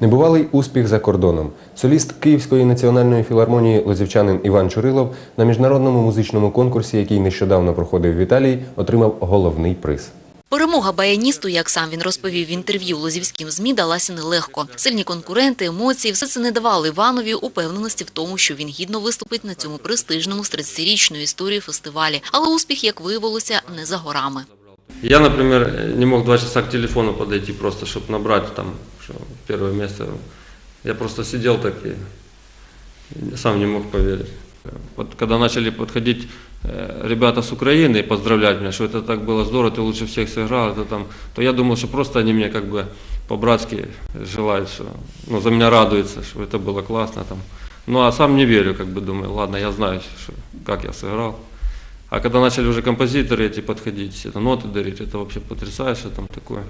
Небувалий успіх за кордоном. Соліст Київської національної філармонії лозівчанин Іван Чурилов на міжнародному музичному конкурсі, який нещодавно проходив в Італії, отримав головний приз. Перемога баяністу, як сам він розповів в інтерв'ю лозівським ЗМІ, далася нелегко. Сильні конкуренти, емоції – все це не давали Іванові упевненості в тому, що він гідно виступить на цьому престижному з 30-річної історії фестивалі. Але успіх, як виявилося, не за горами. Я, например, не мог два часа к телефону подойти просто, чтобы набрать там что первое место. Я просто сидел так и сам не мог поверить. Вот когда начали подходить э, ребята с Украины и поздравлять меня, что это так было здорово, ты лучше всех сыграл, это там, то я думал, что просто они мне как бы по-братски желают, что, ну, за меня радуются, что это было классно там. Ну, а сам не верю, как бы думаю, ладно, я знаю, что, как я сыграл. А когда начали уже композиторы эти подходить, это ноты дарить, это вообще потрясающе там такое.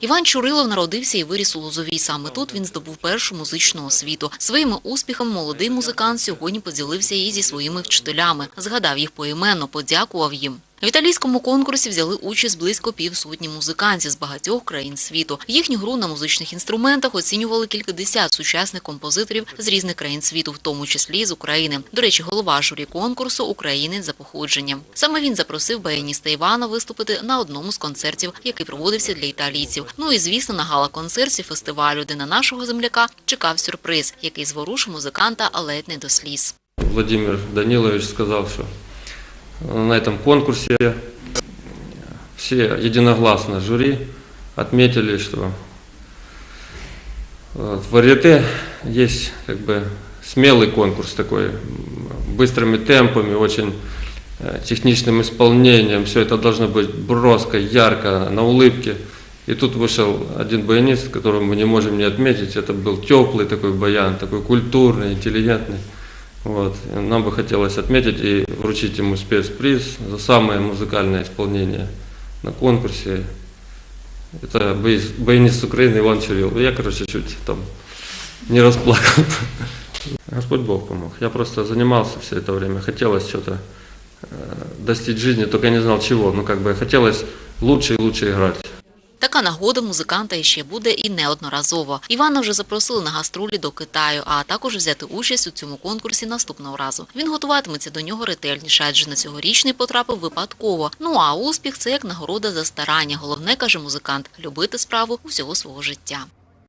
Іван Чурилов народився і виріс у Лозовій. Саме тут він здобув першу музичну освіту. Своїми успіхами молодий музикант сьогодні поділився і зі своїми вчителями. Згадав їх поіменно, подякував їм. В італійському конкурсі взяли участь близько півсотні музикантів з багатьох країн світу. Їхню гру на музичних інструментах оцінювали кількадесят сучасних композиторів з різних країн світу, в тому числі з України. До речі, голова журі конкурсу українець за походженням. Саме він запросив баяніста Івана виступити на одному з концертів, який проводився для італійців. Ну і звісно, на гала-концерті фестивалю, де на нашого земляка чекав сюрприз, який зворушив музиканта ледь не до сліз. Владимир Данилович сказал, что на этом конкурсе все единогласно жюри отметили, что э, в варьете есть как бы смелый конкурс такой, быстрыми темпами, очень э, техничным исполнением. Все это должно быть броско, ярко, на улыбке. И тут вышел один баянист, которого мы не можем не отметить. Это был теплый такой баян, такой культурный, интеллигентный. Вот. Нам бы хотелось отметить и вручить ему спецприз за самое музыкальное исполнение на конкурсе. Это баянист Украины Иван Чурил. Я, короче, чуть там не расплакал. Господь Бог помог. Я просто занимался все это время. Хотелось что-то э, достичь жизни, только я не знал чего. Ну, как бы хотелось лучше и лучше играть. Така нагода музиканта іще буде і неодноразово. Івана вже запросили на гастролі до Китаю, а також взяти участь у цьому конкурсі наступного разу. Він готуватиметься до нього ретельніше, адже на цьогорічний потрапив випадково. Ну а успіх це як нагорода за старання. Головне каже музикант любити справу усього свого життя.